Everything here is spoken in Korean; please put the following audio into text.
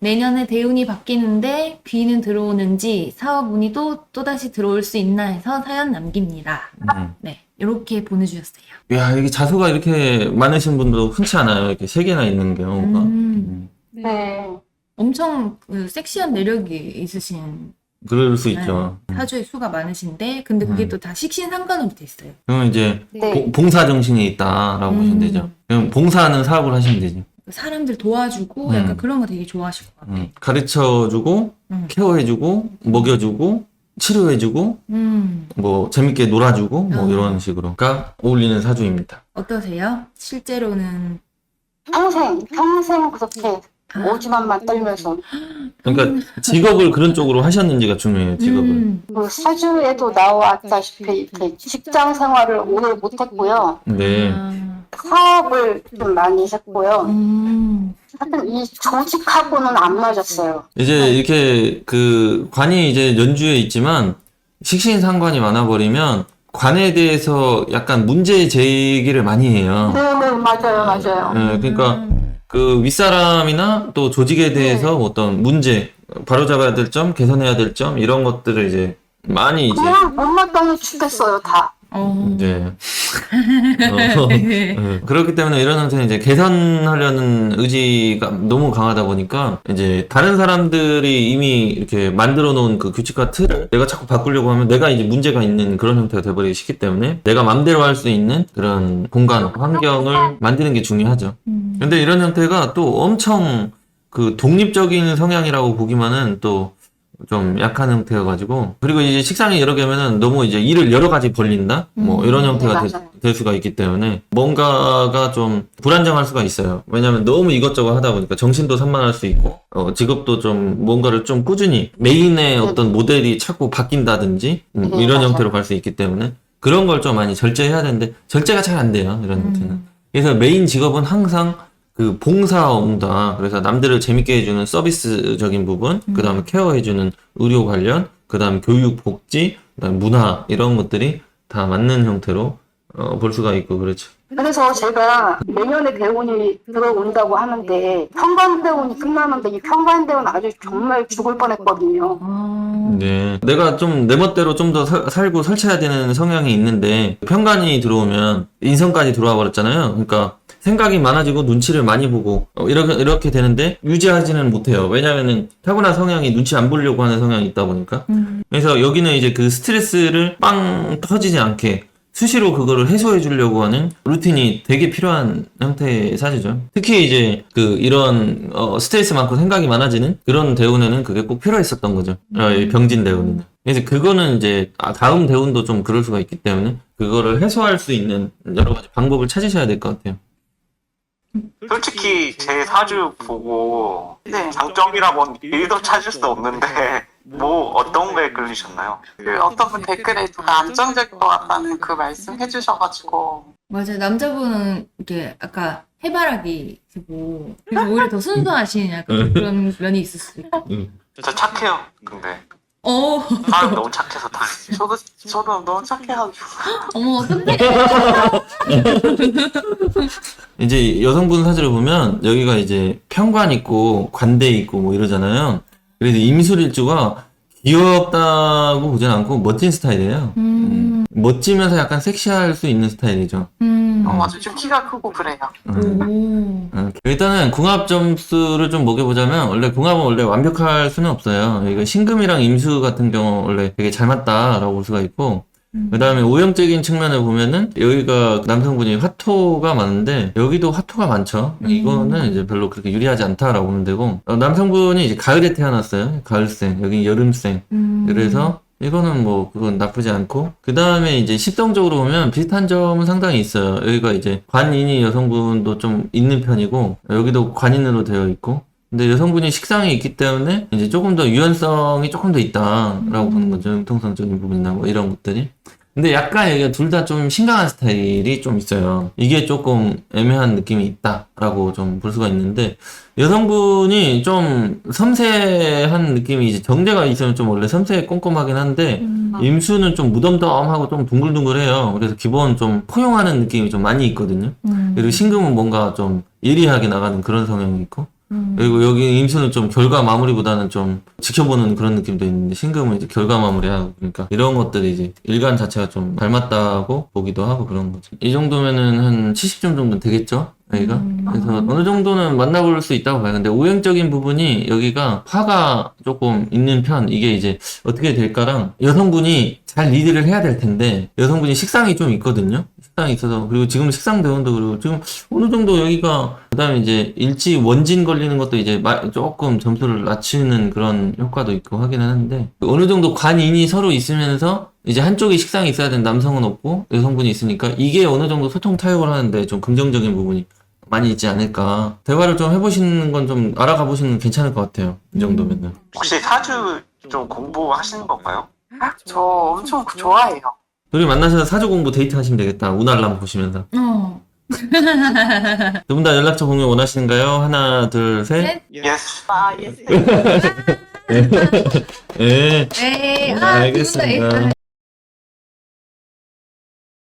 내년에 대운이 바뀌는데 귀는 들어오는지 사업 운이도 또다시 들어올 수 있나 해서 사연 남깁니다. 음. 네, 이렇게 보내주셨어요. 야, 이게 자수가 이렇게 많으신 분도 흔치 않아요. 이렇게 세 개나 있는 경우가. 음. 음. 네. 엄청 그 섹시한 매력이 있으신 그럴 수 있죠. 네, 사주의 수가 많으신데 근데 그게 음. 또다 식신 상관으로 돼 있어요. 그러면 이제 네. 보- 봉사 정신이 있다라고 음. 보시면 되죠. 그럼 봉사하는 사업을 하시면 되죠. 사람들 도와주고 음. 약간 그런 거 되게 좋아하실 것 같아. 음, 가르쳐주고, 음. 케어해주고, 먹여주고, 치료해주고, 음. 뭐 재밌게 놀아주고, 뭐 음. 이런 식으로가 어울리는 사주입니다. 어떠세요? 실제로는 평생, 평생 그렇게 아. 오지랖만 떨면서 그러니까 직업을 그런 쪽으로 하셨는지가 중요해요. 직업을. 음. 그 사주에도 나왔다시피 이렇게 직장 생활을 오래 못했고요. 네. 아. 사업을 좀 많이 했고요. 음. 하여튼 이 조직하고는 안 맞았어요. 이제 이렇게 그 관이 이제 연주에 있지만 식신 상관이 많아버리면 관에 대해서 약간 문제 제기를 많이 해요. 네, 네, 맞아요, 맞아요. 예, 그러니까 음. 그 윗사람이나 또 조직에 대해서 어떤 문제, 바로잡아야 될 점, 개선해야 될 점, 이런 것들을 이제 많이 이제, 그냥 못 마땅히 죽겠어요, 다. 어. 이제, 어, 예, 그렇기 때문에 이런 상태는 이제 개선하려는 의지가 너무 강하다 보니까 이제 다른 사람들이 이미 이렇게 만들어 놓은 그 규칙과 틀을 내가 자꾸 바꾸려고 하면 내가 이제 문제가 있는 그런 형태가 돼버리기 쉽기 때문에 내가 맘대로 할 수 있는 그런 공간, 환경을 만드는 게 중요하죠. 음. 근데 이런 형태가 또 엄청 그 독립적인 성향이라고 보기만은 또 좀 약한 형태여가지고 그리고 이제 식상이 여러 개면은 너무 이제 일을 여러 가지 벌린다 뭐 음, 이런 네, 형태가 될, 맞아요. 될 수가 있기 때문에 뭔가가 좀 불안정할 수가 있어요 왜냐하면 너무 이것저것 하다 보니까 정신도 산만할 수 있고 어, 직업도 좀 뭔가를 좀 꾸준히 메인의 어떤 모델이 자꾸 바뀐다든지 음, 네, 이런 맞아요. 형태로 갈 수 있기 때문에 그런 걸 좀 많이 절제해야 되는데 절제가 잘 안 돼요 이런 형태는 음. 그래서 메인 직업은 항상 그 봉사 업무다. 그래서 남들을 재밌게 해주는 서비스적인 부분, 그 다음에 케어해주는 의료 관련, 그 다음에 교육, 복지, 그 다음에 문화, 이런 것들이 다 맞는 형태로 어, 볼 수가 있고, 그렇죠. 그래서 제가 내년에 대운이 들어온다고 하는데 평관대운이 끝나는데 이 평관대운 아주 정말 죽을 뻔했거든요. 아. 네. 내가 좀 내 멋대로 좀 더 살고 설치해야 되는 성향이 있는데, 편관이 들어오면 인성까지 들어와 버렸잖아요. 그러니까 생각이 많아지고 눈치를 많이 보고, 어, 이렇게, 이렇게 되는데 유지하지는 못해요. 왜냐면은 타고난 성향이 눈치 안 보려고 하는 성향이 있다 보니까. 음. 그래서 여기는 이제 그 스트레스를 빵 터지지 않게 수시로 그거를 해소해 주려고 하는 루틴이 되게 필요한 형태의 사주죠. 특히 이제 그 이런 어, 스트레스 많고 생각이 많아지는 그런 대운에는 그게 꼭 필요했었던 거죠. 어, 이 병진 대운은. 그래서 그거는 이제 아, 다음 대운도 좀 그럴 수가 있기 때문에 그거를 해소할 수 있는 여러 가지 방법을 찾으셔야 될 것 같아요. 솔직히 제 사주 보고 네. 장점이라고는 일도 찾을 수 없는데 뭐 어떤 거에 끌리셨나요? 그 어떤 분 댓글에 누가 안정적일 것 같다는 그 말씀 해주셔가지고 맞아요. 남자분은 이렇게 아까 해바라기시고 그래서 오히려 더 순수하신 약간 그런 면이 있을 수 있고. 저 착해요. 근데 어, 사람 너무 착해서 다 저도 저도 너무 착해가지고 어머, 근데 이제 여성분 사주를 보면 여기가 이제 편관 있고 관대 있고 뭐 이러잖아요. 그래서 임술일주가 귀엽다고 보진 않고 멋진 스타일이에요. 음, 멋지면서 약간 섹시할 수 있는 스타일이죠. 음, 어, 맞아 좀 키가 크고 그래요. 음. 오, 음, 일단은 궁합 점수를 좀 먹여보자면 원래 궁합은 원래 완벽할 수는 없어요. 이거 신금이랑 임수 같은 경우 원래 되게 잘 맞다라고 볼 수가 있고 음. 그 다음에 오형적인 측면을 보면은 여기가 남성분이 화토가 많은데 여기도 화토가 많죠. 음. 이거는 이제 별로 그렇게 유리하지 않다라고 보면 되고 어, 남성분이 이제 가을에 태어났어요. 가을생 여기 여름생 음. 그래서 이거는 뭐 그건 나쁘지 않고 그 다음에 이제 십성적으로 보면 비슷한 점은 상당히 있어요. 여기가 이제 관인이 여성분도 좀 있는 편이고 여기도 관인으로 되어 있고 근데 여성분이 식상이 있기 때문에 이제 조금 더 유연성이 조금 더 있다라고 보는 거죠. 융통성적인 부분이나 뭐 이런 것들이. 근데 약간 여기가 둘다 좀 심각한 스타일이 좀 있어요. 이게 조금 애매한 느낌이 있다라고 좀 볼 수가 있는데 여성분이 좀 섬세한 느낌이 이제 정제가 있으면 좀 원래 섬세 꼼꼼하긴 한데 음. 임수는 좀 무덤덤하고 좀 둥글둥글해요. 그래서 기본 좀 포용하는 느낌이 좀 많이 있거든요. 음. 그리고 신금은 뭔가 좀 예리하게 나가는 그런 성향이 있고 음. 그리고 여기 임수는 좀 결과 마무리보다는 좀 지켜보는 그런 느낌도 있는데 신금은 이제 결과 마무리하고 그러니까 이런 것들이 이제 일간 자체가 좀 닮았다고 보기도 하고 그런 거죠. 이 정도면은 한 70점 정도 되겠죠? 여기가 음. 그래서 어느 정도는 만나볼 수 있다고 봐요. 근데 오행적인 부분이 여기가 화가 조금 있는 편 이게 이제 어떻게 될까랑 여성분이 잘 리드를 해야 될 텐데 여성분이 식상이 좀 있거든요. 식상이 있어서 그리고 지금 식상 대원도 그리고 지금 어느 정도 여기가 그다음에 이제 일지 원진 걸리는 것도 이제 마- 조금 점수를 낮추는 그런 효과도 있고 하기는 하는데 어느 정도 관인이 서로 있으면서 이제 한쪽이 식상이 있어야 되는 남성은 없고 여성분이 있으니까 이게 어느 정도 소통 타협을 하는데 좀 긍정적인 부분이 많이 있지 않을까. 대화를 좀 해보시는 건 좀 알아가 보시는 건 괜찮을 것 같아요. 이 정도면은. 혹시 사주 좀 공부하시는 건가요? 저 엄청 좋아해요. 둘이 만나셔서 사주 공부 데이트 하시면 되겠다. 운알람 보시면서. 어. 두 분 다 연락처 공유 원하시는가요? 하나, 둘, 셋. 셋. 예스. 아, 예스. 예. 네. 네, 아, 알겠습니다.